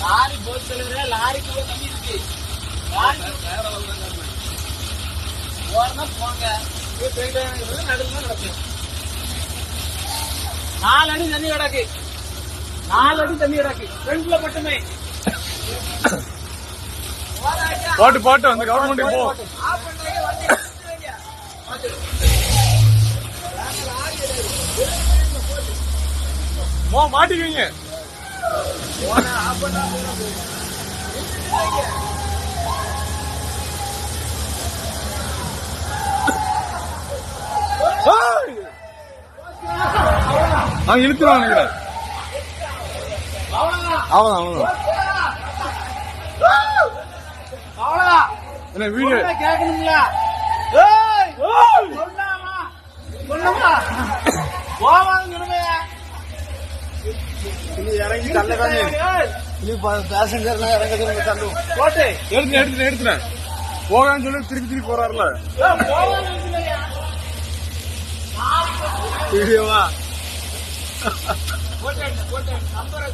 Lorry போய் சொல்லுற லாரிக்குள்ள தண்ணி இருக்கு லாரிக்கு ஓரமா போங்க போய் நடக்கும் நாலு அடி தண்ணி கிடக்கு நாலு அடி தண்ணி கிடக்கு ஃப்ரண்ட்ல மட்டுமே போட்டு போட்டு அந்த கவர்மெண்ட் போ மோ மாட்டிக்குவீங்க. நான் இழுத்துருவான் நினைக்கிறேன் அவன் அவன் என்ன வீடியோ கேட்கணுங்களா? இறங்கி தள்ளதானே ஏய், பேசஞ்சர்லாம் இறங்குறது தள்ளும் போட்டு. எடுத்து எடுத்து எடுத்துனேன் போகான்னு சொல்லி திருப்பி திருப்பி போறாருல. வீடியோவா? போட்டு, போட்டு. நம்பரை